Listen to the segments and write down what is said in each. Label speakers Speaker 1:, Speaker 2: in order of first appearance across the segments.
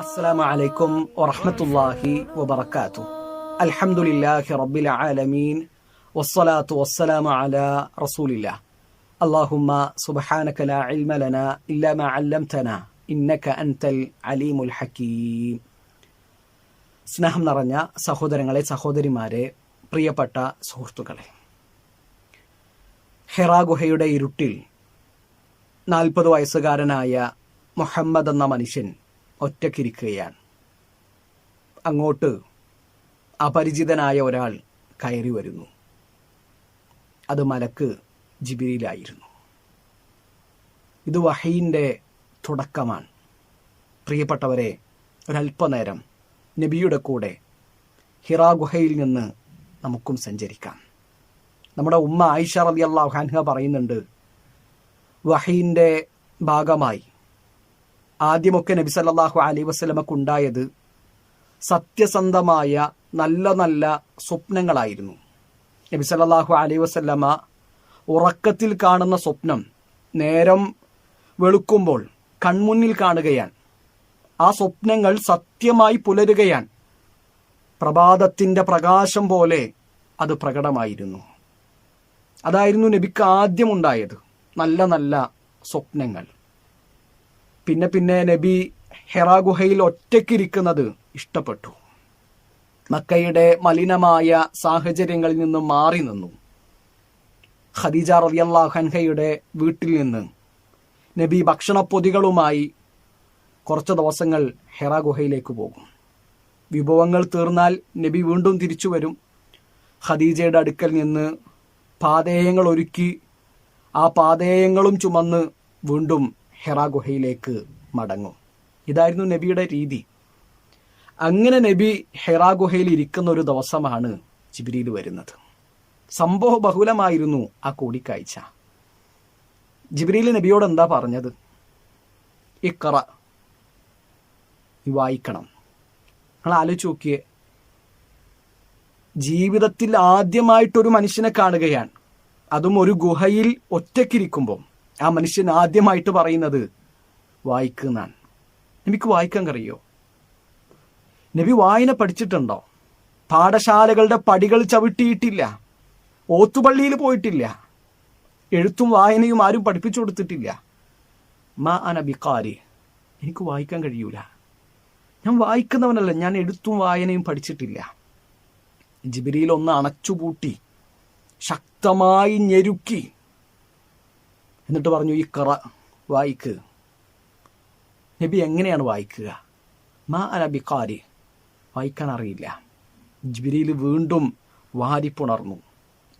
Speaker 1: السلام عليكم ورحمة الله وبركاته الحمد لله رب العالمين والصلاة والسلام على رسول الله اللهم سبحانك لا علم لنا إلا ما علمتنا إنك أنت العليم الحكيم സ്നേഹം നിറഞ്ഞ സഹോദരങ്ങളെ സഹോദരിമാരെ പ്രിയപ്പെട്ട സുഹൃത്തുക്കളെ ഹെറാ ഗുഹയുടെ ഇരുട്ടിൽ നാൽപ്പത് വയസ്സുകാരനായ മുഹമ്മദ് എന്ന മനുഷ്യൻ ഒറ്റക്കിരിക്കുകയാണ്. അങ്ങോട്ട് അപരിചിതനായ ഒരാൾ കയറി വരുന്നു. അത് മലക്ക് ജിബിരിയിലായിരുന്നു. ഇത് വഹീന്റെ തുടക്കമാണ്. പ്രിയപ്പെട്ടവരെ ഒരല്പനേരം നബിയുടെ കൂടെ ഹിറാ ഗുഹയിൽ നിന്ന് നമുക്കും സഞ്ചരിക്കാം. നമ്മുടെ ഉമ്മ ആയിഷ റലി അള്ളാഹു ഹാൻഹ പറയുന്നുണ്ട് വഹീന്റെ ഭാഗമായി ആദ്യമൊക്കെ നബി സല്ലാഹു അലൈ വസ്ലമക്ക് ഉണ്ടായത് സത്യസന്ധമായ നല്ല നല്ല സ്വപ്നങ്ങളായിരുന്നു. നബി സല്ലാഹു അലൈ വസല്ലമ ഉറക്കത്തിൽ കാണുന്ന സ്വപ്നം നേരം വെളുക്കുമ്പോൾ കൺമുന്നിൽ കാണുകയാണ്. ആ സ്വപ്നങ്ങൾ സത്യമായി പുലരുകയാണ്. പ്രഭാതത്തിന്റെ പ്രകാശം പോലെ അത് പ്രകടമായിരുന്നു. അതായിരുന്നു നബിക്ക് ആദ്യമുണ്ടായത് നല്ല നല്ല സ്വപ്നങ്ങൾ. പിന്നെ പിന്നെ നബി ഹെറാഗുഹയിൽ ഒറ്റയ്ക്കിരിക്കുന്നത് ഇഷ്ടപ്പെട്ടു. മക്കയുടെ മലിനമായ സാഹചര്യങ്ങളിൽ നിന്നും മാറി നിന്നു. ഖദീജ റളിയല്ലാഹൻഹയുടെ വീട്ടിൽ നിന്ന് നബി ഭക്ഷണപ്പൊതികളുമായി കുറച്ച് ദിവസങ്ങൾ ഹെറാഗുഹയിലേക്ക് പോകും. വിഭവങ്ങൾ തീർന്നാൽ നബി വീണ്ടും തിരിച്ചു വരും. ഖദീജയുടെ അടുക്കൽ നിന്ന് പാതേയങ്ങൾ ഒരുക്കി ആ പാതേയങ്ങളും ചുമന്ന് വീണ്ടും ഹെറാ ഗുഹയിലേക്ക് മടങ്ങും. ഇതായിരുന്നു നബിയുടെ രീതി. അങ്ങനെ നബി ഹെറാ ഗുഹയിൽ ഇരിക്കുന്ന ഒരു ദിവസമാണ് ജിബിരിയിൽ വരുന്നത്. സംഭവ ബഹുലമായിരുന്നു ആ കൂടിക്കാഴ്ച. ജിബിരിയിൽ നബിയോട് എന്താ പറഞ്ഞത്? ഇക്കറ നീ വായിക്കണം. നിങ്ങൾ ആലോചിച്ച് നോക്കിയേ. ജീവിതത്തിൽ ആദ്യമായിട്ടൊരു മനുഷ്യനെ കാണുകയാണ്. അതും ഒരു ഗുഹയിൽ ഒറ്റയ്ക്കിരിക്കുമ്പോൾ ആ മനുഷ്യൻ ആദ്യമായിട്ട് പറയുന്നത് വായിക്കുന്നാണ് നബിക്ക് വായിക്കാൻ കഴിയോ നബി വായന പഠിച്ചിട്ടുണ്ടോ? പാഠശാലകളുടെ പടികൾ ചവിട്ടിയിട്ടില്ല. ഓത്തുപള്ളിയിൽ പോയിട്ടില്ല. എഴുത്തും വായനയും ആരും പഠിപ്പിച്ചു കൊടുത്തിട്ടില്ല. മാ അനബിക്കാരി എനിക്ക് വായിക്കാൻ കഴിയൂല. ഞാൻ വായിക്കുന്നവനല്ല ഞാൻ എഴുത്തും വായനയും പഠിച്ചിട്ടില്ല. ജിബിരിയിൽ ഒന്ന് അണച്ചുപൂട്ടി ശക്തമായി ഞെരുക്കി. എന്നിട്ട് പറഞ്ഞു ഈ കറ വായിക്ക്. നബി എങ്ങനെയാണ് വായിക്കുക? മാ അനബിക്കാരി വായിക്കാൻ അറിയില്ല. ജിബിരിയിൽ വീണ്ടും വാരിപ്പുണർന്നു.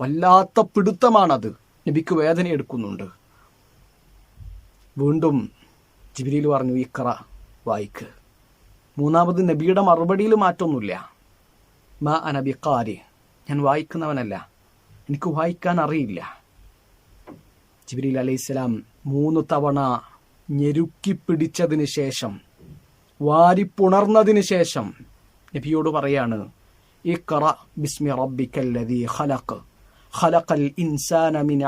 Speaker 1: വല്ലാത്ത പിടുത്തമാണത്. നബിക്ക് വേദന എടുക്കുന്നുണ്ട്. വീണ്ടും ജിബിരിയിൽ പറഞ്ഞു ഈ കറ വായിക്ക്. മൂന്നാമത് നബിയുടെ മറുപടിയിൽ മാറ്റമൊന്നുമില്ല. മാ അനബിക്കാരി ഞാൻ വായിക്കുന്നവനല്ല. എനിക്ക് വായിക്കാൻ അറിയില്ല. ജിബിരിൽ അലൈഹിസ്സലാം മൂന്ന് തവണ ഞെരുക്കി പിടിച്ചതിന് ശേഷം വാരിപ്പുണർന്നതിന് ശേഷം നബിയോട് പറയാണ് ഇഖറ ബിസ്മി റബ്ബിക്കല്ലദീ ഖലഖ് ഖലഖൽ ഇൻസാന മിൻ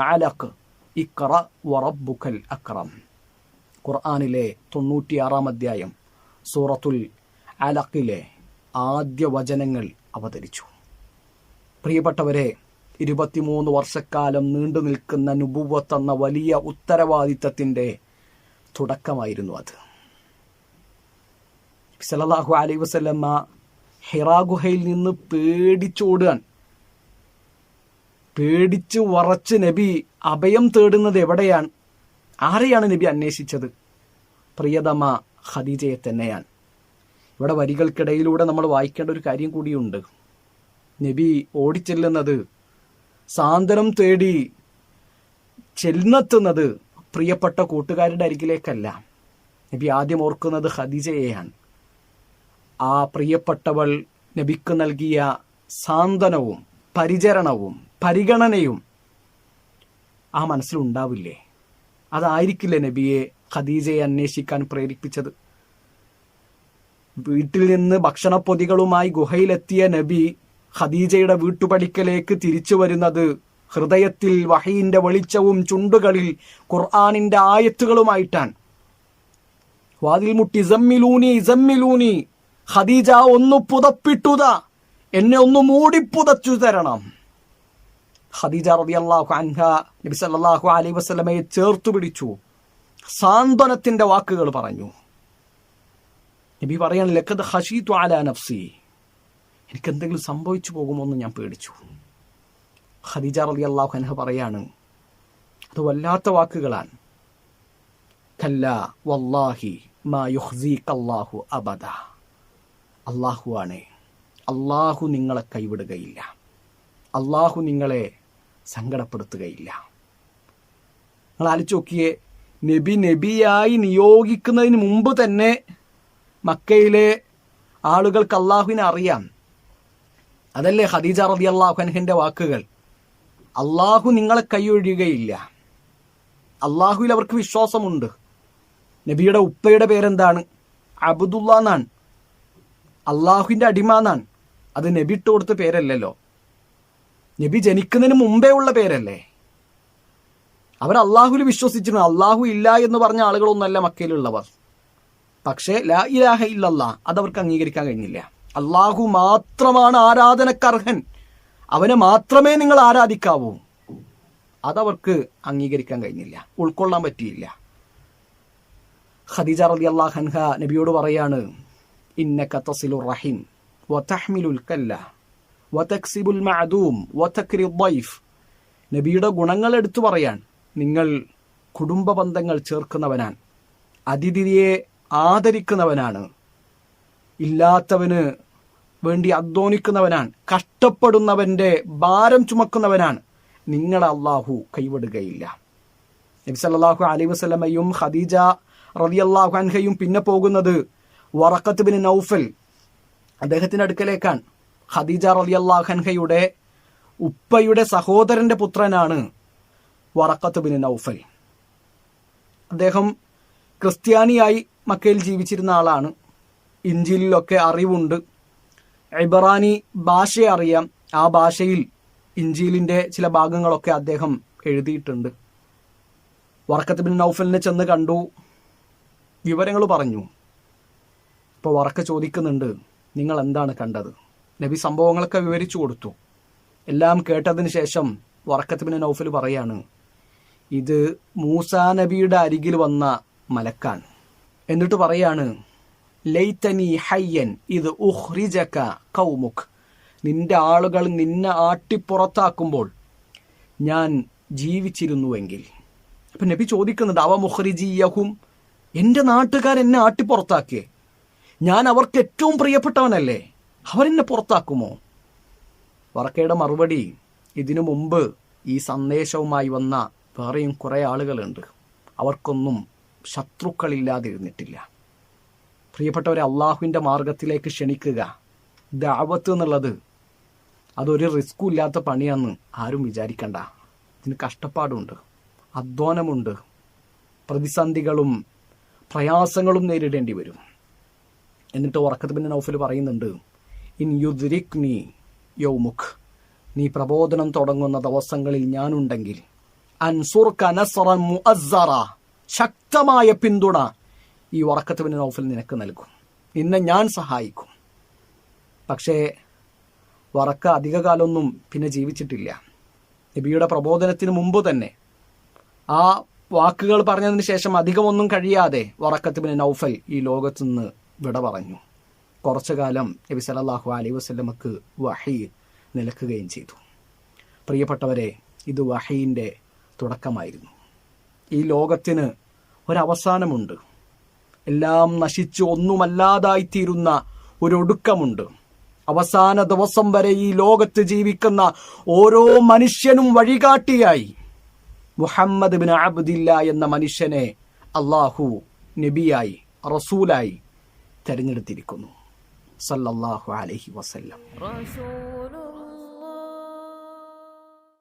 Speaker 1: ഇഖറ വറബ്ബുക്കൽ അക്രം. ഖുർആനിലെ തൊണ്ണൂറ്റിയാറാം അധ്യായം സൂറത്തുൽ അലഖിലെ ആദ്യ വചനങ്ങൾ അവതരിച്ചു. പ്രിയപ്പെട്ടവരെ ഇരുപത്തിമൂന്ന് വർഷക്കാലം നീണ്ടു നിൽക്കുന്ന നുബുവത്ത് എന്ന വലിയ ഉത്തരവാദിത്തത്തിന്റെ തുടക്കമായിരുന്നു അത്. സലല്ലാഹു അലൈ വസ്ലമ്മ ഹിറാഗുഹയിൽ നിന്ന് പേടിച്ചോടുകയാണ് പേടിച്ച് വറച്ച് നബി അഭയം തേടുന്നത് എവിടെയാണ്? ആരെയാണ് നബി അന്വേഷിച്ചത്? പ്രിയതമ ഖദീജയെ തന്നെയാണ്. ഇവിടെ വരികൾക്കിടയിലൂടെ നമ്മൾ വായിക്കേണ്ട ഒരു കാര്യം കൂടിയുണ്ട്. നബി ഓടിച്ചെല്ലുന്നത് സാന്ത്വനം തേടി ചെന്നെത്തുന്നത് പ്രിയപ്പെട്ട കൂട്ടുകാരുടെ അരികിലേക്കല്ല. നബി ആദ്യം ഓർക്കുന്നത് ഖദീജയെയാണ്. ആ പ്രിയപ്പെട്ടവൾ നബിക്ക് നൽകിയ സാന്ത്വനവും പരിചരണവും പരിഗണനയും ആ മനസ്സിലുണ്ടാവില്ലേ അതായിരിക്കില്ല നബിയെ ഖദീജയെ അന്വേഷിക്കാൻ പ്രേരിപ്പിച്ചത്? വീട്ടിൽ നിന്ന് ഭക്ഷണപ്പൊതികളുമായി ഗുഹയിലെത്തിയ നബി ഖദീജയുടെ വീട്ടുപടിക്കലേക്ക് തിരിച്ചു വരുന്നത് ഹൃദയത്തിൽ വഹീന്റെ വെളിച്ചവും ചുണ്ടുകളിൽ ഖുർആാനിന്റെ ആയത്തുകളുമായിട്ടാണ്. വാതിൽ മുട്ടി ഇസമ്മിലൂനി ഇസമ്മിലൂനി ഖദീജ ഒന്ന് പുതപ്പിട്ടുത എന്നെ ഒന്ന് മൂടിപ്പുതച്ചു തരണം. ഖദീജ റളിയല്ലാഹു അൻഹ നബി സല്ലാഹു അലൈ വസ്ലമയെ ചേർത്തു പിടിച്ചു. സാന്ത്വനത്തിന്റെ വാക്കുകൾ പറഞ്ഞു. നബി പറയാൻ ലക്കത് ഹഷീത്തു അല നഫ്സി. എനിക്ക് എന്തെങ്കിലും സംഭവിച്ചു പോകുമോ എന്ന് ഞാൻ പേടിച്ചു. ഖദീജ അള്ളാഹു അൻഹ പറയാണ് അത് വല്ലാത്ത വാക്കുകളാണ് കല്ല വല്ലാഹി മാ അള്ളാഹു അബദ. അള്ളാഹു ആണ്. അള്ളാഹു നിങ്ങളെ കൈവിടുകയില്ല. അള്ളാഹു നിങ്ങളെ സങ്കടപ്പെടുത്തുകയില്ല. നിങ്ങൾ ആലോചിച്ച് നോക്കിയേ നബി നബിയായി നിയോഗിക്കുന്നതിന് മുമ്പ് തന്നെ മക്കയിലെ ആളുകൾക്ക് അള്ളാഹുവിനെ അറിയാം. അതല്ലേ ഖദീജ റബി അള്ളാഹുൻഹിന്റെ വാക്കുകൾ? അള്ളാഹു നിങ്ങളെ കൈയൊഴിയുകയില്ല. അള്ളാഹുവിൽ അവർക്ക് വിശ്വാസമുണ്ട്. നബിയുടെ ഉപ്പയുടെ പേരെന്താണ്? അബുദുല്ല എന്നാണ്. അള്ളാഹുവിന്റെ അടിമ എന്നാണ്. അത് നബി ഇട്ട് കൊടുത്ത പേരല്ലല്ലോ. നബി ജനിക്കുന്നതിന് മുമ്പേ ഉള്ള പേരല്ലേ? അവർ അള്ളാഹുവിൽ വിശ്വസിച്ചിരുന്നു. അള്ളാഹു ഇല്ല എന്ന് പറഞ്ഞ ആളുകളൊന്നല്ല മക്കയിലുള്ളവർ. പക്ഷേ ലാ ഇലാഹ ഇല്ലല്ലാ അതവർക്ക് അംഗീകരിക്കാൻ കഴിഞ്ഞില്ല. അള്ളാഹു മാത്രമാണ് ആരാധനക്കർഹൻ. അവനെ മാത്രമേ നിങ്ങൾ ആരാധിക്കാവൂ. അതവർക്ക് അംഗീകരിക്കാൻ കഴിഞ്ഞില്ല. ഉൾക്കൊള്ളാൻ പറ്റിയില്ല. ഖദീജ റലി അള്ളാഹൻഹ നബിയോട് പറയാണ് ഇന്ന കത്തസിലു റഹിം വതഹ്മിലുൽ കല്ല വതക്സിബുൽ മഅദൂം വതക്രി ദൈഫ് നബിയുടെ ഗുണങ്ങൾ എടുത്തു പറയാൻ നിങ്ങൾ കുടുംബ ബന്ധങ്ങൾ ചേർക്കുന്നവനാണ് അതിഥിയെ ആദരിക്കുന്നവനാണ്. ഇല്ലാത്തവന് വേണ്ടി അധ്വാനിക്കുന്നവനാണ്. കഷ്ടപ്പെടുന്നവന്റെ ഭാരം ചുമക്കുന്നവനാണ്. നിങ്ങളെ അള്ളാഹു കൈവിടുകയില്ല. നബി സല്ലല്ലാഹു അലൈഹി വസല്ലമയും ഖദീജ റളിയല്ലാഹു അൻഹയും പിന്നെ പോകുന്നത് വറക്കത്ത് ബിൻ നൗഫൽ അദ്ദേഹത്തിന്റെ അടുക്കലേക്കാണ്. ഖദീജ റളിയല്ലാഹു അൻഹയുടെ ഉപ്പയുടെ സഹോദരന്റെ പുത്രനാണ് വറക്കത്ത് ബിൻ നൗഫൽ. അദ്ദേഹം ക്രിസ്ത്യാനിയായി മക്കയിൽ ജീവിച്ചിരുന്ന ആളാണ്. ഇഞ്ചിലിലൊക്കെ അറിവുണ്ട്. ഇബറാനി ഭാഷ അറിയാം. ആ ഭാഷയിൽ ഇഞ്ചിലിന്റെ ചില ഭാഗങ്ങളൊക്കെ അദ്ദേഹം എഴുതിയിട്ടുണ്ട്. വറക്കത്ത് ബിൻ നൗഫലിനെ ചെന്ന് കണ്ടു. വിവരങ്ങൾ പറഞ്ഞു. ഇപ്പോൾ വറക്ക ചോദിക്കുന്നുണ്ട് നിങ്ങൾ എന്താണ് കണ്ടത്? നബി സംഭവങ്ങളൊക്കെ വിവരിച്ചു കൊടുത്തു. എല്ലാം കേട്ടതിന് ശേഷം വറക്കത്ത് ബിൻ നൗഫൽ പറയാണ് ഇത് മൂസാ നബിയുടെ അരികിൽ വന്ന മലക്കാണ്. എന്നിട്ട് പറയാണ് ലൈത്തനി ഹയ്യൻ ഇത് ഉഹ്രിജക കൗമുഖ്. നിന്റെ ആളുകൾ നിന്നെ ആട്ടിപ്പുറത്താക്കുമ്പോൾ ഞാൻ ജീവിച്ചിരുന്നുവെങ്കിൽ. അപ്പം നബി ചോദിക്കുന്നുണ്ട് അവ മുഹ്രിജിയഹും എന്റെ നാട്ടുകാർ എന്നെ ആട്ടിപ്പുറത്താക്കിയേ. ഞാൻ അവർക്ക് ഏറ്റവും പ്രിയപ്പെട്ടവനല്ലേ? അവരെന്നെ പുറത്താക്കുമോ? വറക്കയുടെ മറുപടി ഇതിനു മുമ്പ് ഈ സന്ദേശവുമായി വന്ന വേറെയും കുറേ ആളുകളുണ്ട്. അവർക്കൊന്നും ശത്രുക്കളില്ലാതിരുന്നിട്ടില്ല. പ്രിയപ്പെട്ടവരെ അള്ളാഹുവിന്റെ മാർഗത്തിലേക്ക് ക്ഷണിക്കുക. ദാവത്ത് എന്നുള്ളത് അതൊരു റിസ്ക്കും ഇല്ലാത്ത പണിയാന്ന് ആരും വിചാരിക്കണ്ട. ഇതിന് കഷ്ടപ്പാടുണ്ട് അധ്വാനമുണ്ട് പ്രതിസന്ധികളും പ്രയാസങ്ങളും നേരിടേണ്ടി വരും. എന്നിട്ട് ഉറക്കത്ത് പിന്നെ നൗഫൽ പറയുന്നുണ്ട് ഇൻ യുദ്രിക് നീ യൗമുഖ് നീ പ്രബോധനം തുടങ്ങുന്ന ദിവസങ്ങളിൽ ഞാനുണ്ടെങ്കിൽ അൻസുർ ശക്തമായ പിന്തുണ ഈ ഉറക്കത്ത് പിന്നെ നൗഫൽ നിനക്ക് നൽകും. നിന്നെ ഞാൻ സഹായിക്കും. പക്ഷേ വറക്ക അധികകാലമൊന്നും പിന്നെ ജീവിച്ചിട്ടില്ല. നബിയുടെ പ്രബോധനത്തിന് മുമ്പ് തന്നെ ആ വാക്കുകൾ പറഞ്ഞതിന് ശേഷം അധികമൊന്നും കഴിയാതെ വറക്കത്ത് ബിൻ നൗഫൽ ഈ ലോകത്തു നിന്ന് വിട പറഞ്ഞു. കുറച്ചു കാലം നബി സല്ലല്ലാഹു അലൈ വസ്ലമക്ക് വഹി നിലക്കുകയും ചെയ്തു. പ്രിയപ്പെട്ടവരെ ഇത് വഹീന്റെ തുടക്കമായിരുന്നു. ഈ ലോകത്തിന് ഒരവസാനമുണ്ട്. എല്ലാം നശിച്ച് ഒന്നുമല്ലാതായിത്തീരുന്ന ഒരൊടുക്കമുണ്ട്. അവസാന ദിവസം വരെ ഈ ലോകത്ത് ജീവിക്കുന്ന ഓരോ മനുഷ്യനും വഴികാട്ടിയായി. മുഹമ്മദ് ബിൻ അബ്ദില്ല എന്ന മനുഷ്യനെ അള്ളാഹു നബിയായി റസൂലായി തെരഞ്ഞെടുത്തിരിക്കുന്നു. സല്ലല്ലാഹു അലൈഹി വസല്ലം.